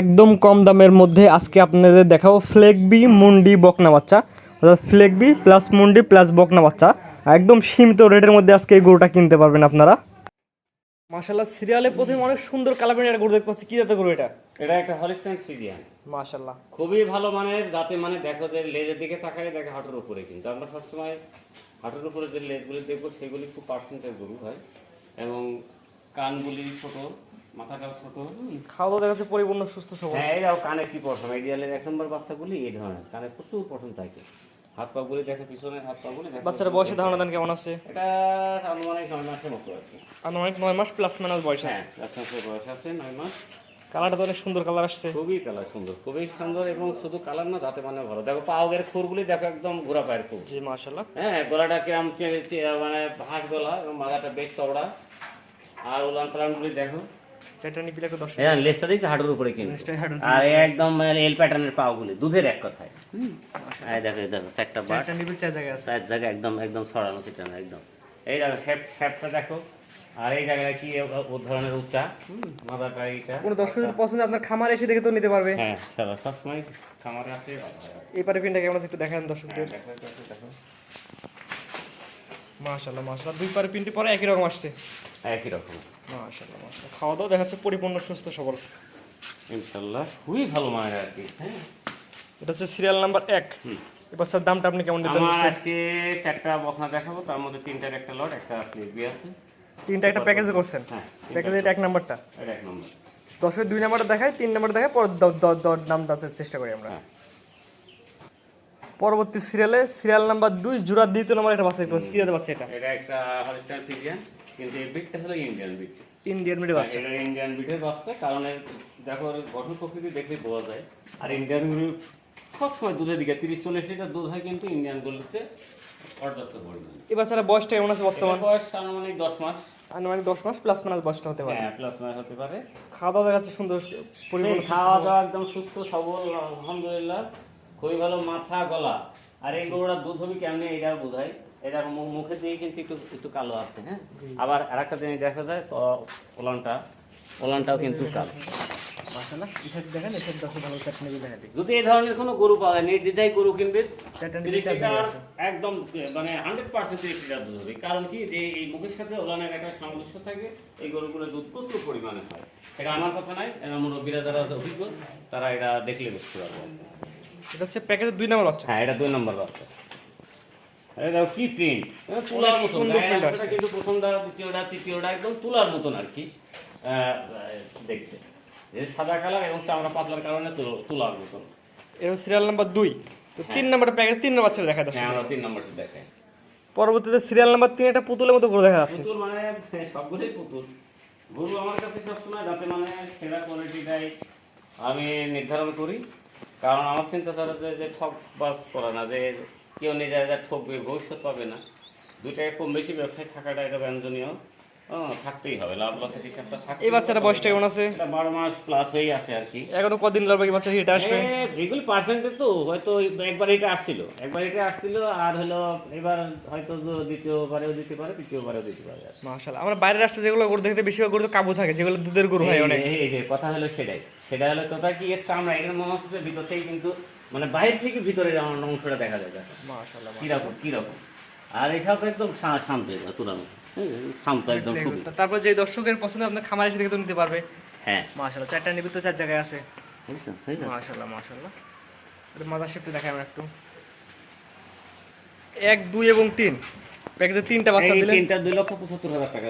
একদম কম দামের মধ্যে আজকে আপনাদের দেখাবো ফ্লেগবি মুন্ডি বকনা বাচ্চা। অর্থাৎ ফ্লেগবি প্লাস মুন্ডি প্লাস বকনা বাচ্চা। একদম সীমিত রেটের মধ্যে আজকে এই গরুটা কিনতে পারবেন আপনারা। মাশাল্লাহ সিরিয়ালে প্রথমে অনেক সুন্দর কালার একটা গরু দেখতে পাচ্ছি। কি জাতের গরু এটা? এটা একটা হলিস্টাইন ফ্রিজিয়ান মাশাল্লাহ খুবই ভালো মানের যাতে মানে দেখো যে লেজের দিকে তাকালে দেখে হাঁটুর উপরে কিন্তু। আমরা সবসময় হাঁটুর উপরে যে লেজগুলি দেখব সেগুলি খুব পার্সেন্টেজ গরু হয়। এবং কানগুলি ছোট। মাথাটাও ছোট। খাওয়া দাওয়া দেখা যাচ্ছে পরিপূর্ণ সুস্থ সবল। হ্যাঁ এরাও কানে কি পশম? আইডিয়ালের এক নম্বর বাচ্চাগুলি এই ধরনের। কানে প্রচুর পশম থাকে। হাত পাগুলি দেখে পিছনের হাত পাগুলি দেখো। বাচ্চারা বয়সে ধারণা দেন কেমন আছে? এটা আনুমানিক নয় মাসের মতো আর কি। আনুমানিক নয় মাস প্লাস মাইনাস বয়স হ্যাঁ আছে মাসের বয়স আছে নয় মাস। কালারটা তো অনেক সুন্দর কালার আসছে। খুবই কালার সুন্দর খুবই সুন্দর এবং শুধু কালার না যাতে মানে ভালো। দেখো পাওগের খুরগুলি দেখো একদম ঘোরা পায়ের খুব জি মাশাল্লাহ হ্যাঁ গলাটা কিরম মানে হাঁস গলা এবং মাথাটা বেশ চওড়া। আর উলান পালানগুলি দেখো। নিপিলে একটু দশ হ্যাঁ হাঁটুর উপরে কিন্তু। আর একদম মানে এল প্যাটার্নের পাওগুলি দুধের এক কথায়। এই দেখো এই দেখো চারটা চার জায়গায় আছে। চার জায়গায় একদম একদম ছড়ানো ছিটানো একদম। এই দেখো শেপ শেপটা দেখো। আর এই জায়গাটা কি ও- ধরনের উচ্চা? কোনো দর্শক পছন্দ আপনার খামার এসে দেখে তো নিতে পারবে। হ্যাঁ সারা সবসময় খামারে আসলে ভালো হয়। এই পারে পিনটা কেমন আছে একটু দেখান দর্শকদের। দেখো দেখো মাশাল্লাহ মাশাল্লাহ দুই পারে পিনটি পরে একই রকম আসছে। একই রকম খাওয়া দাওয়া দেখাচ্ছে পরিপূর্ণ সুস্থ সবল। ইনশাল্লাহ খুবই ভালো আর কি হ্যাঁ? এটা হচ্ছে সিরিয়াল নাম্বার এক। এবার স্যার দামটা আপনি কেমন নিতে আমার আজকে চারটা দেখাবো তার মধ্যে তিনটার একটা লট একটা ফ্লিপবি আছে তিনটা একটা প্যাকেজে করছেন? হ্যাঁ প্যাকেজে এটা এক নাম্বারটা? এটা এক নম্বর। দশের দুই নাম্বারটা দেখায় তিন নাম্বার দেখায় পরে দ- দ- দ- দাম দাসের চেষ্টা করি আমরা। হ্যাঁ। পরবর্তী সিরিয়ালে সিরিয়াল নাম্বার দুই জোড়া দ্বিতীয় নাম্বার একটা বাচ্চা কি জাতের বাচ্চা এটা? এটা একটা হলিস্টার ফিজিয়ান কিন্তু এই বিটটা হলো ইন্ডিয়ান বিট ইন্ডিয়ান মিডিয়াম বাচ্চা। এটা ইন্ডিয়ান বিটের বাচ্চা কারণ এর দেখো গঠন প্রকৃতি দেখলে বোঝা যায়। আর ইন্ডিয়ান গরু সবসময় দুধের দিকে তিরিশ চল্লিশ লিটার দুধ হয় কিন্তু ইন্ডিয়ান গরুতে পর্যাপ্ত পরিমাণে। এই বাচ্চাটা বয়সটা কেমন আছে বর্তমান? বয়স আনুমানিক দশ মাস। আনুমানিক দশ মাস প্লাস মাইনাস বয়সটা হতে পারে। হ্যাঁ প্লাস মাস হতে পারে। খাওয়া দাওয়া দেখাচ্ছে সুন্দর সেই খাওয়া দাওয়া একদম সুস্থ সবল আলহামদুলিল্লাহ। খুবই ভালো মাথা গলা। আর এই গরুটা দুধ হবে কেমনি এটা বোঝায়। এটা মুখের দিকে কিন্তু একটু একটু কালো আছে হ্যাঁ? আবার আরেকটা জিনিস দেখা যায় তো ওলানটা ওলানটাও কিন্তু কালো। যদি এই ধরনের কোনো গরু পাওয়া যায় নির্দ্বিধায় গরু কিনবে। একদম মানে হান্ড্রেড পার্সেন্ট লিটার দুধ হবে। কারণ কি? যে এই মুখের সাথে ওলানের একটা সামঞ্জস্য থাকে এই গরুগুলো দুধ প্রচুর পরিমাণে হয়। এটা আমার কথা নাই এরা মুরব্বীরা যারা অভিজ্ঞ তারা এটা দেখলে বুঝতে পারবে। এটা হচ্ছে প্যাকেজের দুই নম্বর বাচ্চা। হ্যাঁ এটা দুই নম্বর বাচ্চা। দেখো কি প্রিন্ট তুলার অংশটা কিন্তু প্রথমটা দ্বিতীয়টা তৃতীয়টা একদম তুলার মতন আর কি। দেখতে। এই সাদা কালার এবং চামড়া পাতলার কারণে তুলার মতন। এটা সিরিয়াল নাম্বার দুই। তো তিন নাম্বারটা প্যাকেজ তিন নাম্বার বাচ্চা দেখা যাচ্ছে হ্যাঁ আমরা তিন নম্বরটি দেখাই। পরবর্তীতে সিরিয়াল নাম্বার তিন একটা পুতুলের মতো করে দেখা যাচ্ছে। পুতুল মানে সবগুলোই পুতুল। গরু আমার কাছে সবসময় যাতে মানে সেরা কোয়ালিটিটাই আমি নির্ধারণ করি। কারণ আমার চিন্তাধারা যে যে ঠক বাস করা না যে কেউ যায় যা ঠকবে ভবিষ্যৎ পাবে না। দুইটাই কম বেশি ব্যবসায় থাকাটা এটা ব্যঞ্জনীয়। থাকতেই হবে লাভ লসের হিসাবটা থাকতে এই বাচ্চাটা বয়সটা কেমন আছে? এটা বারো মাস প্লাস হয়ে আছে আর কি। এখনও কদিন লাগবে বাচ্চা হিট আসবে? এগুলি পার্সেন্টে তো হয়তো একবার এটা আসছিল। একবার এটা আসছিল আর হলো এবার হয়তো দ্বিতীয়বারেও দিতে পারে তৃতীয়বারেও দিতে পারে। মাশাআল্লাহ। আমরা বাইরের রাষ্ট্রে যেগুলো গরু দেখতে বেশিরভাগ গরু তো কাবু থাকে যেগুলো দুধের গরু হয় এই- অনেক। এই- এই যে কথা হলো সেটাই। সেটা হলো কথা কি এর চামড়া এখানে মনে হচ্ছে ভিতর থেকে কিন্তু মানে বাইরে থেকে ভিতরে আমার অংশটা দেখা। মাশাআল্লাহ কীরকম কীরকম। আর এসব একদম শান্ত তুলানো শান্ত একদম তারপর যে দর্শকের পছন্দ আপনার খামার এসে দেখে তো নিতে পারবে। হ্যাঁ। মাশাআল্লাহ চারটা নিবি তো চার জায়গায় আছে। মাশাআল্লাহ এটা মাদার দেখাই আমরা একটু। এক দুই এবং তিন। প্যাকেজে তিনটা বাচ্চা দিলেন তিনটা দুই লক্ষ পঁচাত্তর হাজার টাকা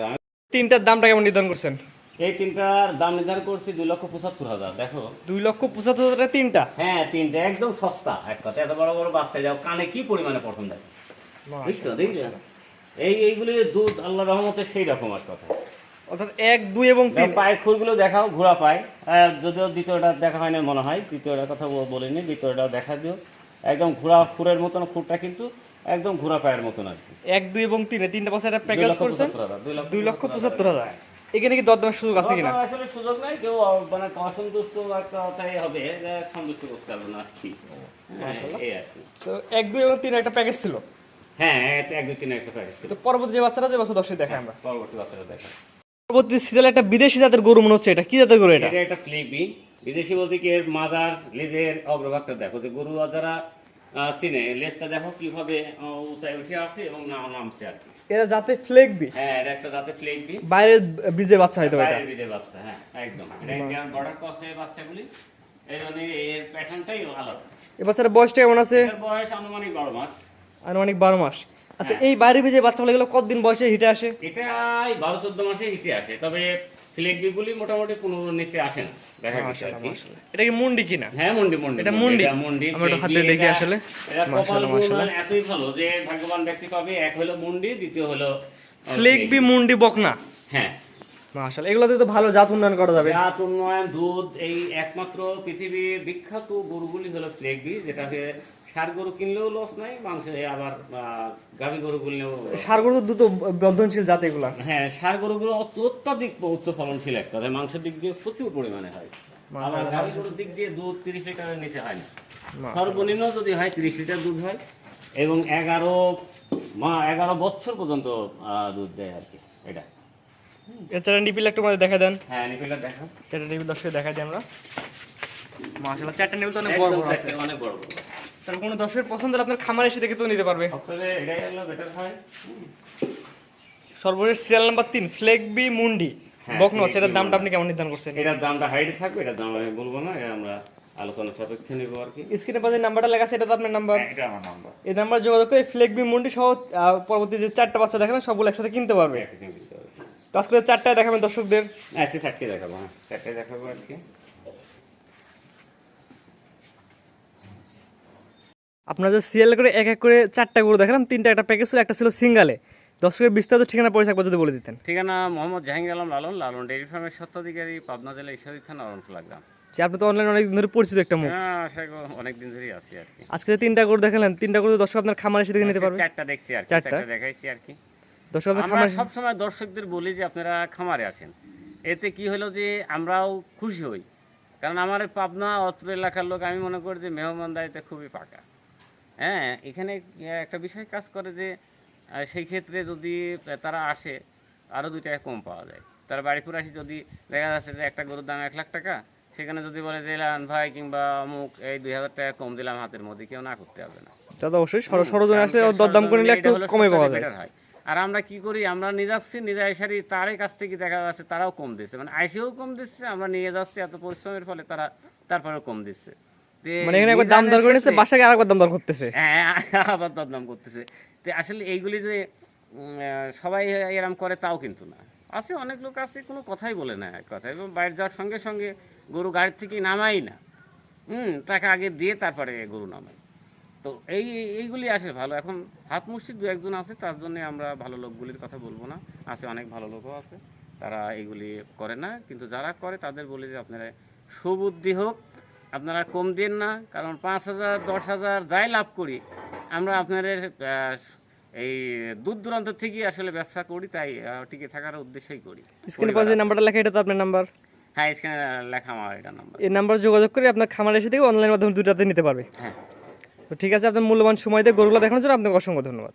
তিনটার দামটা কেমন নির্ধারণ করছেন? এই তিনটার দাম নির্ধারণ করছি দুই লক্ষ পঁচাত্তর হাজার দেখো। দুই লক্ষ পঁচাত্তর হাজার তিনটা? হ্যাঁ তিনটা একদম সস্তা এক কথা এত বড় বড় বাচ্চা যাও কানে কি পরিমাণে পছন্দ বুঝছ দেখছ এই এইগুলি দুধ আল্লাহ রহমতে সেই রকম আর কথা। অর্থাৎ এক দুই এবং তিন। পায়ের খুরগুলো দেখাও ঘোরা পায়। যদিও দ্বিতীয়টা দেখা হয় না মনে হয় দ্বিতীয়টার কথা বলিনি দ্বিতীয়টা দেখা দিও। একদম ঘোরা খুরের মতন খুরটা কিন্তু একদম ঘোরা পায়ের মতন আর কি। এক দুই এবং তিনে তিনটা একটা দুই প্যাকেজ করছেন? দুই লক্ষ পঁচাত্তর হাজার। এখানে কি দরদামের সুযোগ আছে কিনা? আসলে সুযোগ নাই কেউ মানে অসন্তুষ্ট কথাই হবে সন্তুষ্ট করতে পারব না আসছি হ্যাঁ, আর কি। তো এক দুই এবং তিন একটা প্যাকেজ ছিল? হ্যাঁ এক দুই তিন একটা প্যাকেজ ছিল। তো পরবর্তী যে বাচ্চাটা যে বাচ্চা দর্শক দেখাই আমরা। পরবর্তী বাচ্চাটা দেখা পরবর্তী সিরিয়াল একটা বিদেশি জাতের গরু মনে হচ্ছে এটা। কি জাতের গরু এটা? এটা একটা ফ্লিপি বিদেশি বলতে কি এর মাজার লেজের অগ্রভাগটা দেখো যে গরু যারা চিনে লেজটা দেখো কীভাবে উঁচায় উঠে আসে এবং নাম নামছে আর কি। এরা যাতে ফ্লেগবি হ্যাঁ এটা একটা দাঁতে প্লেগ বি বাইরের বীজের বাচ্চা হয়তো এটা। বাইরের বীজের বাচ্চা হ্যাঁ একদম। এটা বর্ডার ক্রসে বাচ্চাগুলি? এই জন্য এর প্যাটার্নটাই এই বাচ্চার বয়সটা কেমন আছে? এর বয়স আনুমানিক বারো মাস। আনুমানিক বারো মাস। আচ্ছা এই বাইরের বীজের বাচ্চাগুলো কতদিন বয়সে হিটে আসে? এটা এই বারো চোদ্দ মাসে হিটে আসে। তবে ফ্লেগবিগুলি মোটামুটি পনেরো নিচে আসে না দেখা গেছে আর কি। এটা কি মুন্ডি কিনা হ্যাঁ মুন্ডি মুন্ডি এটা মুন্ডি? মুন্ডি। আমরা একটু হাতে দেখি আসলে। মাশাআল্লাহ, এতই ভালো যে ভাগ্যবান ব্যক্তি পাবে এক হলো মুন্ডি দ্বিতীয় হলো ফ্লেগবি মুন্ডি বকনা। হ্যাঁ। মাশাআল্লাহ এগুলোতে তো ভালো জাত উন্নয়ন করা যাবে। জাত উন্নয়ন দুধ এই একমাত্র পৃথিবীর বিখ্যাত গরুগুলি হলো ফ্লেগবি যেটাকে সার গরু কিনলেও লস নাই মাংস আবার গাভী গরু কিনলেও সারগুলো তো দ্রুত বর্ধনশীল জাত এগুলা। হ্যাঁ সার গরুগুলো অত- অত্যাধিক উচ্চ ফলনশীল একটা তাই মাংসের দিক দিয়ে প্রচুর পরিমাণে হয়। আবার গাভী গরুর দিক দিয়ে দুধ তিরিশ লিটারের নিচে হয় না। সর্বনিম্ন যদি হয় তিরিশ লিটার দুধ হয় এবং এগারো মা এগারো বছর পর্যন্ত দুধ দেয় আর কি এটা। এছাড়া নিপিল একটু মধ্যে দেখা দেন। হ্যাঁ নিপিলটা দেখো চারটা নিপিল দর্শকে দেখা দিই আমরা। মাশাআল্লাহ চারটা নিপিল তো অনেক বড় বড় আছে। অনেক বড় বড়। তার কোনো দর্শকের পছন্দ হলে আপনার খামারে এসে দেখে তো নিতে পারবে। হয়। সর্বশেষ সিরিয়াল নাম্বার তিন ফ্লেগবি মুন্ডি হ্যাঁ, বকনা ফ্লেগবি সেটার দামটা আপনি কেমন নির্ধারণ করছেন? এটার দামটা হাইট থাকবে এটার দাম আমি বলব না আমরা আলোচনা সাপেক্ষে নেব আর কি। স্ক্রিনে পাশে নাম্বারটা লেখা আছে এটা তো আপনার নাম্বার এটা আমার নাম্বার এই নাম্বার যোগাযোগ করে ফ্লেগবি মুন্ডি সহ পরবর্তী যে চারটা বাচ্চা দেখাবেন সবগুলো একসাথে কিনতে পারবে। আজকে চারটায় দেখাবেন দর্শকদের। আজকে চারটে দেখাবো হ্যাঁ চারটে দেখাবো আজকে। আপনারা যে সিরিয়াল করে এক এক করে চারটা গরু দেখালাম তিনটা একটা প্যাকেজ ছিল একটা ছিল সিঙ্গালে দর্শকের বিস্তারিত ঠিকানা একবার যদি বলে দিতেন। ঠিকানা মোহাম্মদ জাহাঙ্গীর আলম লালন লালন ডেয়ারি ফার্মের স্বত্বাধিকারী পাবনা জেলা ঈশ্বরী থানা অরণখোলা গ্রাম যে আপনি তো অনলাইনে অনেক দিন ধরে পরিচিত একটা মুখ। হ্যাঁ অনেক দিন ধরেই আছি আর কি। আজকে যে তিনটা গরু দেখালেন তিনটা গরু দর্শক আপনার খামার এসে দেখে নিতে পারবে। চারটা দেখছি আর চারটা? দেখাইছি আর কি। দর্শক আমরা দর্শকদের বলি যে আপনারা খামারে আসেন। এতে কি হলো যে আমরাও খুশি হই। কারণ আমার পাবনা অত্র এলাকার লোক আমি মনে করি যে মেহমান মেহমানদারিতে খুবই পাকা। হ্যাঁ এখানে একটা বিষয় কাজ করে যে সেই ক্ষেত্রে যদি তারা আসে আরও দুই টাকা কম পাওয়া যায়। তারা বাড়িপুর আসি যদি দেখা যাচ্ছে যে একটা গরুর দাম এক লাখ টাকা সেখানে যদি বলে যে লান ভাই কিংবা অমুক এই দুই হাজার টাকা কম দিলাম হাতের মধ্যে কেউ না করতে হবে না। তো অবশ্যই সর- সরজনে আসলে দরদাম করে নিলে একটু কমে পাওয়া যায়। হয়। আর আমরা কি করি আমরা নিয়ে যাচ্ছি নিজে আইসারি তারই কাছ থেকে দেখা যাচ্ছে তারাও কম দিচ্ছে। মানে আইসেও কম দিচ্ছে আমরা নিয়ে যাচ্ছি এত পরিশ্রমের ফলে তারা তারপরেও কম দিচ্ছে। মানে এখানে একবার দাম দর করে নিচ্ছে আরেকবার দাম দর করতেছে। হ্যাঁ আবার দরদাম করতেছে। তো আসলে এইগুলি যে সবাই এরম করে তাও কিন্তু না। আছে অনেক লোক আছে কোনো কথাই বলে না এক কথা এবং বাইরে যাওয়ার সঙ্গে সঙ্গে গরু গাড়ির থেকে নামাই না। হুম টাকা আগে দিয়ে তারপরে গরু নামাই। তো এই এইগুলি আসে ভালো। এখন হাত মুষ্টির দু একজন আছে তার জন্য আমরা ভালো লোকগুলির কথা বলব না। আছে অনেক ভালো লোকও আছে। তারা এগুলি করে না। কিন্তু যারা করে তাদের বলি যে আপনারা সুবুদ্ধি হোক আপনারা কম দিন না কারণ পাঁচ হাজার দশ হাজার যাই লাভ করি আমরা আপনাদের এই দূর দূরান্ত থেকে আসলে ব্যবসা করি তাই টিকে থাকার উদ্দেশ্যেই করি। স্ক্রিনে পাশে নাম্বারটা লেখা এটা তো আপনার নাম্বার? হ্যাঁ এখানে লেখা আমার এটা নাম্বার। এই নাম্বার যোগাযোগ করে আপনার খামার এসে থেকে অনলাইন মাধ্যমে দুটাতে নিতে পারবে। হ্যাঁ। তো ঠিক আছে আপনার মূল্যবান সময় দিয়ে গরুগুলো দেখানোর জন্য আপনাকে অসংখ্য ধন্যবাদ।